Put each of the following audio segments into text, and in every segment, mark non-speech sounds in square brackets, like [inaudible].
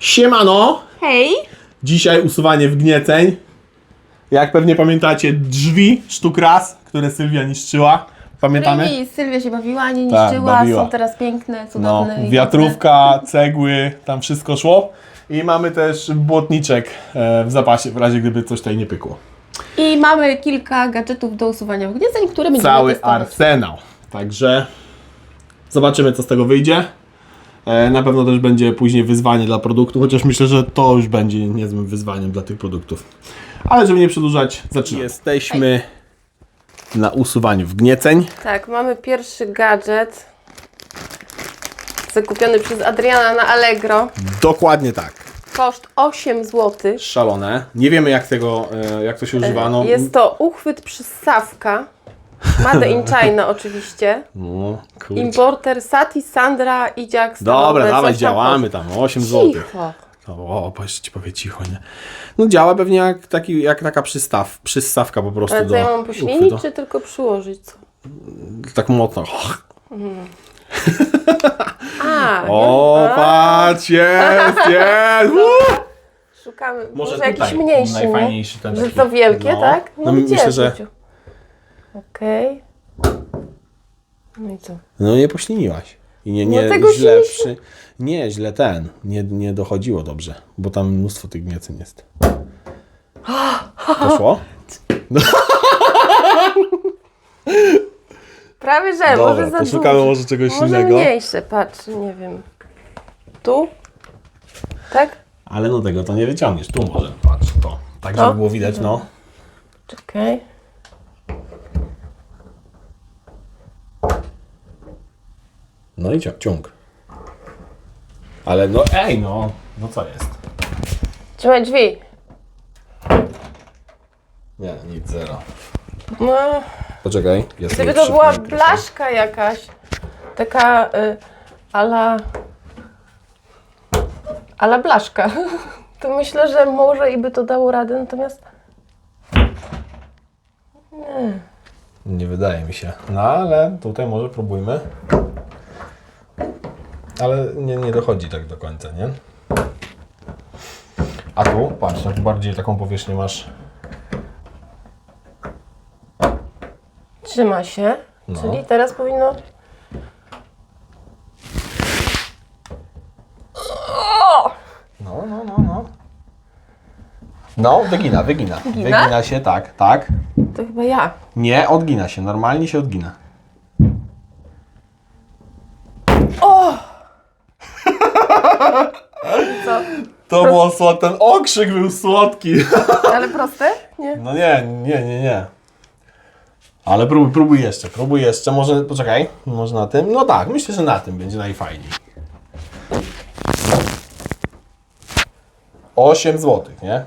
Siemano! Hej! Dzisiaj usuwanie wgnieceń. Jak pewnie pamiętacie, drzwi sztuk raz, które Sylwia niszczyła. Pamiętamy? Którymi Sylwia się bawiła, nie Tak, niszczyła, bawiła. są teraz piękne, No, cudowne. i wiatrówka, cegły, tam wszystko szło. I mamy też błotniczek e, w zapasie, w razie gdyby coś tutaj nie pykło. I mamy kilka gadżetów do usuwania wgnieceń, które będziemy Cały testować. arsenał. Także zobaczymy, co z tego wyjdzie. E, Na pewno też będzie później wyzwanie dla produktu, chociaż myślę, że to już będzie niezłym wyzwaniem dla tych produktów. Ale żeby nie przedłużać, zaczynamy. Jesteśmy na usuwaniu wgnieceń. Tak, mamy pierwszy gadżet zakupiony przez Adriana na Allegro. Dokładnie tak. Koszt 8 zł. Szalone. Nie wiemy jak tego, e, jak to się używa. No, Jest to uchwyt przyssawka. Made in [laughs] China oczywiście. no kurczę. Importer Sati, Sandra i Jack Dobra, Stalowe, dawaj, coś tam działamy tam. 8 zł. Cicho. O, bo jeszcze ci powie cicho, nie? No działa pewnie jak, taki, jak taka przystaw, przystawka po prostu Ale do co ja mam uchwytu. czy tylko przyłożyć? Co? Tak mocno. A, [laughs] O, patrz, jest, [laughs] jest! Uuu. Szukamy. Może Może, jakiś tutaj mniejszy, najfajniejszy nie? ten Że taki. to wielkie, No. tak? No, myślę, gdzie, że- Zuziu? Okej. No i co? No nie pośliniłaś. I nie, nie, No tego się źle nie- przy... Nie, źle ten. Nie, nie dochodziło dobrze, bo tam mnóstwo tych gniecyn jest. Poszło? [laughs] Prawie że, Dobra, może za to szukamy duży. może czegoś Może innego. mniejsze, patrz, nie wiem. Tu? Tak? Ale no tego to nie wyciągniesz. Tu może, patrz, to. Tak, żeby było widać, no. Czekaj. No i ciąg. ciąg. Ale no, ej, no. No co jest? Trzymaj drzwi. Nie, nic, zero. No, Poczekaj. Ja sobie gdyby to była przypnę blaszka jakaś, taka y, ala... ala blaszka, [laughs] to myślę, że może i by to dało radę, natomiast Nie wydaje mi się. No ale tutaj może próbujmy. Ale nie, nie dochodzi tak do końca, nie? A tu, patrz, tak bardziej taką powierzchnię masz. trzyma się, No. czyli teraz powinno... No, no, no, no. No, wygina, wygina. Wygina? Wygina się, tak, tak. To chyba ja. Nie, odgina się, normalnie się odgina. Co? To było słodki, ten okrzyk był słodki. [laughs] Ale proste? Nie. No nie, nie, nie, nie. Ale próbuj, próbuj jeszcze, próbuj jeszcze. Może, poczekaj, może na tym? No tak, myślę, że na tym będzie najfajniej. 8 zł, nie?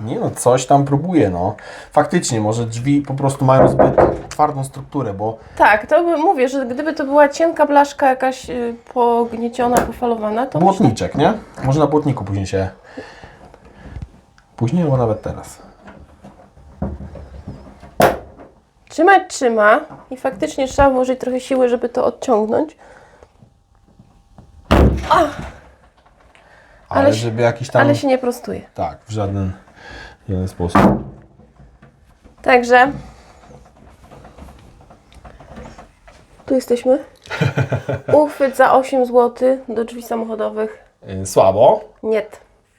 Nie no, coś tam próbuję, no. Faktycznie, może drzwi po prostu mają zbyt twardą strukturę, bo Tak, to by, mówię, że gdyby to była cienka blaszka jakaś y, pognieciona, pofalowana, to myślę, błotniczek, nie? Może na błotniku później się... Później, albo nawet teraz. trzymać trzyma i faktycznie trzeba włożyć trochę siły, żeby to odciągnąć. Ale, Ale się- żeby jakiś tam... Ale się nie prostuje. Tak, w żaden, w żaden sposób. Także tu jesteśmy. [laughs] Uchwyt za 8 zł do drzwi samochodowych. Yy, Słabo, Nie.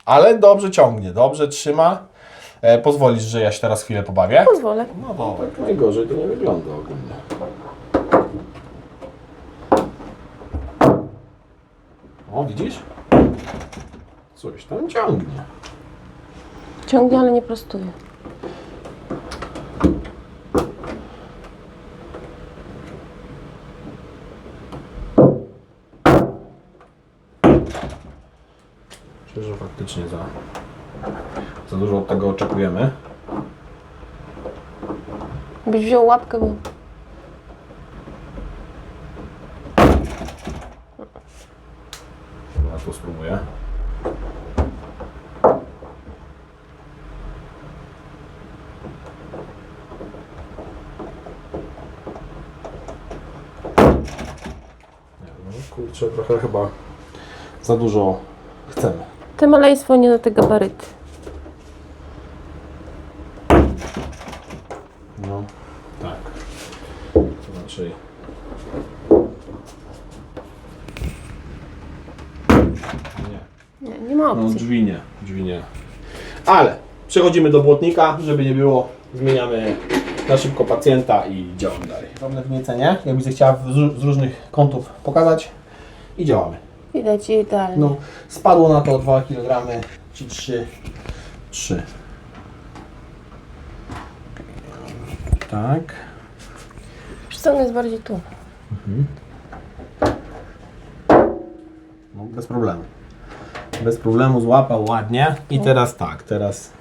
ale dobrze ciągnie, dobrze trzyma. E, pozwolisz, że ja się teraz chwilę pobawię? Pozwolę. No dobra, najgorzej to nie wygląda ogólnie. O, widzisz? Coś tam ciągnie. Ciągnie, ale nie prostuje. Myślę, że faktycznie za, za dużo od tego oczekujemy. Byś wziął łapkę, bo Ja tu spróbuję. Nie, no kurczę. Trochę chyba za dużo chcemy. Te maleństwo nie na te gabaryty. No, tak. To raczej. Nie. Nie, nie ma No opcji. drzwi nie, drzwi nie. Ale przechodzimy do błotnika, żeby nie było. Zmieniamy na szybko pacjenta i działamy dalej. Drobne wgniecenie, jakbyś chciała z, ró- z różnych kątów pokazać i działamy. Widać idealnie. No, spadło na to 2 kg czy 3. 3. Tak. Przyciągnę jest bardziej tu. No, bez problemu. Bez problemu złapał ładnie. I teraz tak, teraz.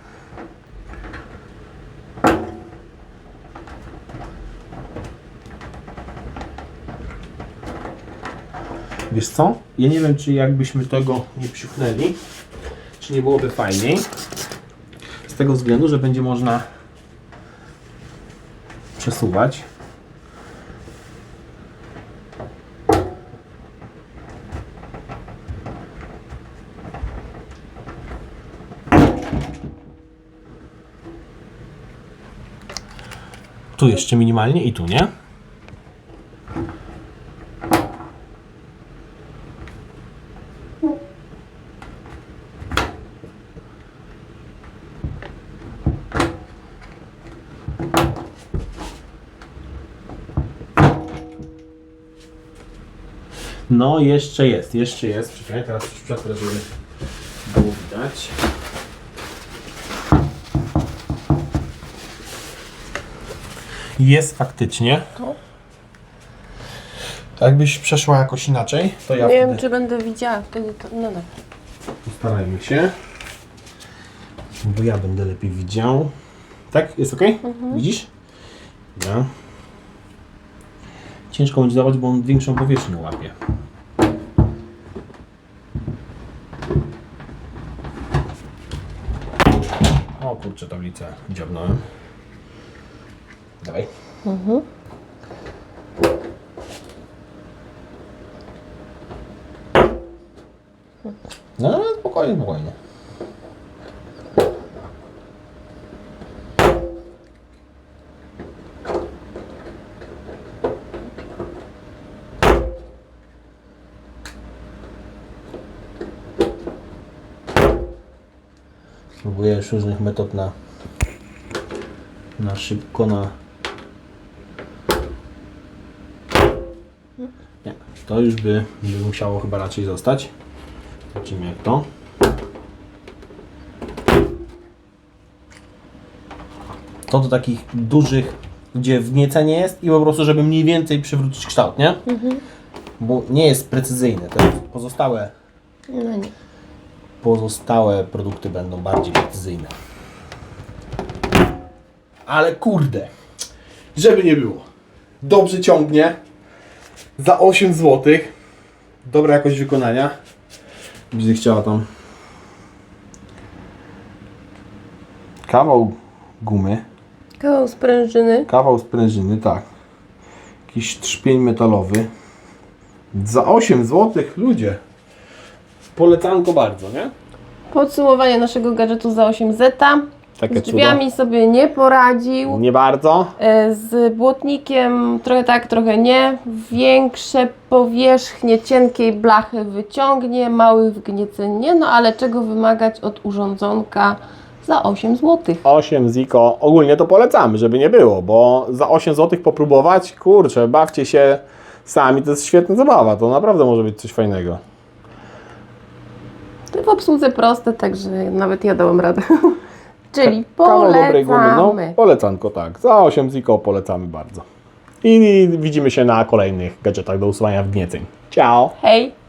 Wiesz co? Ja nie wiem, czy jakbyśmy tego nie psiuchnęli, czy nie byłoby fajniej. Z tego względu, że będzie można przesuwać. Tu jeszcze minimalnie i tu, nie? No, jeszcze jest, jeszcze jest. Czekaj, teraz już przetrę, żeby było widać. Jest faktycznie. Tu? Jakbyś przeszła jakoś inaczej, to ja nie wiem, wtedy czy będę widziała wtedy to. No dobra. postarajmy się. Bo ja będę lepiej widział. Tak? Jest ok? Widzisz? Ja. Ciężko będzie dawać, bo on większą powierzchnię łapie. Kurczę, tablicę dziabnąłem. Dawaj. No, spokojnie, spokojnie. Próbuję już różnych metod na na szybko, na nie, to już by, by musiało chyba raczej zostać. Zobaczymy jak to. To do takich dużych, gdzie wgniecenie jest i po prostu, żeby mniej więcej przywrócić kształt, nie? Bo nie jest precyzyjne. Te pozostałe, No nie. Pozostałe produkty będą bardziej precyzyjne. Ale kurde, żeby nie było. Dobrze ciągnie. Za 8 zł. Dobra jakość wykonania. Widzę chciała tam kawał gumy, Kawał sprężyny. kawał sprężyny, tak. Jakiś trzpień metalowy. Za 8 zł, ludzie. Polecanko bardzo, nie? Podsumowanie naszego gadżetu za 8 zeta. Takie Z drzwiami sobie nie poradził. Nie bardzo. E, Z błotnikiem trochę tak, trochę nie. Większe powierzchnie cienkiej blachy wyciągnie, małych wgnieceń nie, no ale czego wymagać od urządzonka za 8 zł. 8 Ziko, ogólnie to polecamy, żeby nie było, bo za 8 zł popróbować, kurczę, bawcie się sami, to jest świetna zabawa, to naprawdę może być coś fajnego. W obsłudze proste, także nawet ja dałam radę. [laughs] Czyli Kawał dobrej gumy, no, polecamy. polecanko, tak, za 8 Ziko polecamy bardzo. I widzimy się na kolejnych gadżetach do usuwania wgnieceń. Ciao! Hej!